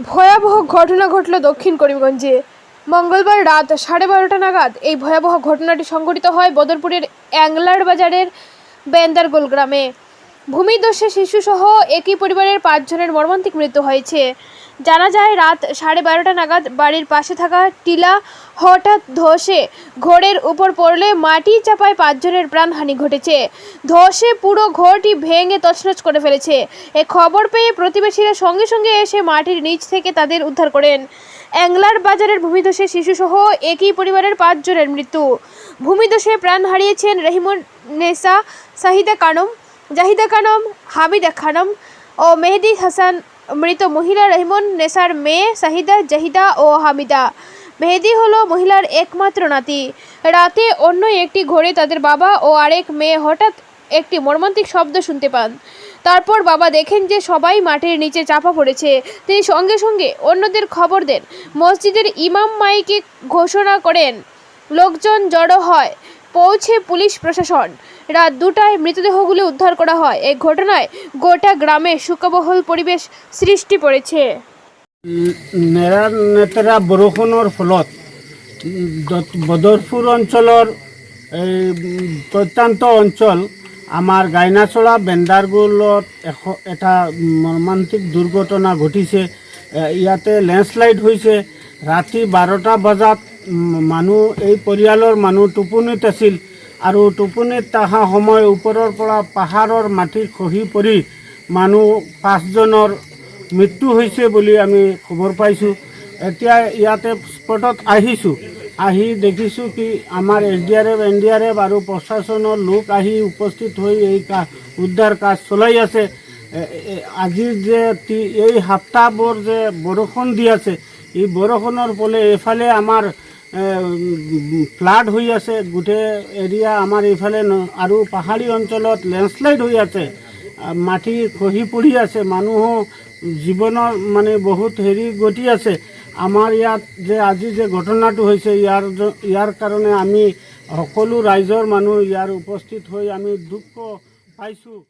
ভয়াবহ ঘটনা ঘটল দক্ষিণ করিমগঞ্জে। মঙ্গলবার রাত সাড়ে বারোটা নাগাদ এই ভয়াবহ ঘটনাটি সংঘটিত হয় বদরপুরের অ্যাংলার বাজারের বেন্দারগোল গ্রামে। ভূমিদস্যে শিশুসহ একই পরিবারের পাঁচজনের মর্মান্তিক মৃত্যু হয়েছে। জানা যায়, রাত সাড়ে বারোটা নাগাদ বাড়ির পাশে থাকা টিলা হঠাৎ ধসে ঘোড়ের উপর পড়লে মাটি চাপায় পাঁচজনের প্রাণহানি ঘটেছে। ধসে পুরো ঘরটি ভেঙে তছনছ করে ফেলেছে। এ খবর পেয়ে প্রতিবেশীরা সঙ্গে সঙ্গে এসে মাটির নিচ থেকে তাদের উদ্ধার করেন। অ্যাংলার বাজারের ভূমিধসে শিশুসহ একই পরিবারের পাঁচজনের মৃত্যু। ভূমিধসে প্রাণ হারিয়েছেন রহিমুন নেসা, সাহিদা কানম জাহিদা খানম হামিদা খানম ও মেহেদি হাসান, মৃত মহিলা রহিমন, নেসার মেয়ে সাহিদা, জাহিদা ও হামিদা। মেহেদি হলো মহিলার একমাত্র নাতি। রাতে অন্য একটি ঘরে তাদের বাবা ও আরেক মেয়ে হঠাৎ একটি মর্মান্তিক শব্দ শুনতে পান। তারপর বাবা দেখেন যে সবাই মাটির নিচে চাপা পড়েছে। তিনি সঙ্গে সঙ্গে অন্যদের খবর দেন। মসজিদের ইমাম মাইকে ঘোষণা করেন, লোকজন জড়ো হয়, পৌঁছে পুলিশ প্রশাসন। রাত দুটায় মৃতদেহগুলি উদ্ধার করা হয়। এই ঘটনায় গোটা গ্রামে শোকাবহল পরিবেশ সৃষ্টি পড়েছে নেৰা নেতেৰা বৰষুণৰ ফলত বদৰপুৰ অঞ্চলৰ, এই প্ৰত্যন্ত অঞ্চল, আমাৰ গাইনাচৰা বেণ্ডাৰগুলত এশ এটা মৰ্মান্তিক দুৰ্ঘটনা ঘটিছে। ইয়াতে লেণ্ডশ্লাইড হৈছে। ৰাতি বাৰটা বজাত মানুহ, এই পৰিয়ালৰ মানুহ টোপনিত আছিল। আৰু টোপনিত অহা সময় ওপৰৰ পৰা পাহাৰৰ মাটি খহি পৰি মানুহ পাঁচজনৰ মৃত্যু হৈছে বুলি আমি খবৰ পাইছোঁ। এতিয়া ইয়াতে স্পটত আহিছোঁ। আহি দেখিছোঁ কি আমাৰ S D R F, N D R F আৰু প্ৰশাসনৰ লোক আহি উপস্থিত হৈ এই কা, উদ্ধাৰ কাজ চলাই আছে। এ- এ- আজি যে এই সপ্তাহবোৰ যে বৰষুণ দি আছে, এই বৰষুণৰ ফলে এইফালে আমাৰ ফ্লাড হৈ আছে গোটেই এৰিয়া আমাৰ এইফালে আৰু পাহাৰী অঞ্চলত লেণ্ডশ্লাইড হৈ আছে মাটি খহি পৰি আছে মানুহো জীৱনৰ মানে বহুত হেৰি গতি আছে। আমাৰ ইয়াত যে আজি যে ঘটনাটো হৈছে, ইয়াৰ ইয়াৰ কাৰণে আমি সকলো ৰাইজৰ মানুহ ইয়াৰ উপস্থিত হৈ আমি দুখ পাইছোঁ।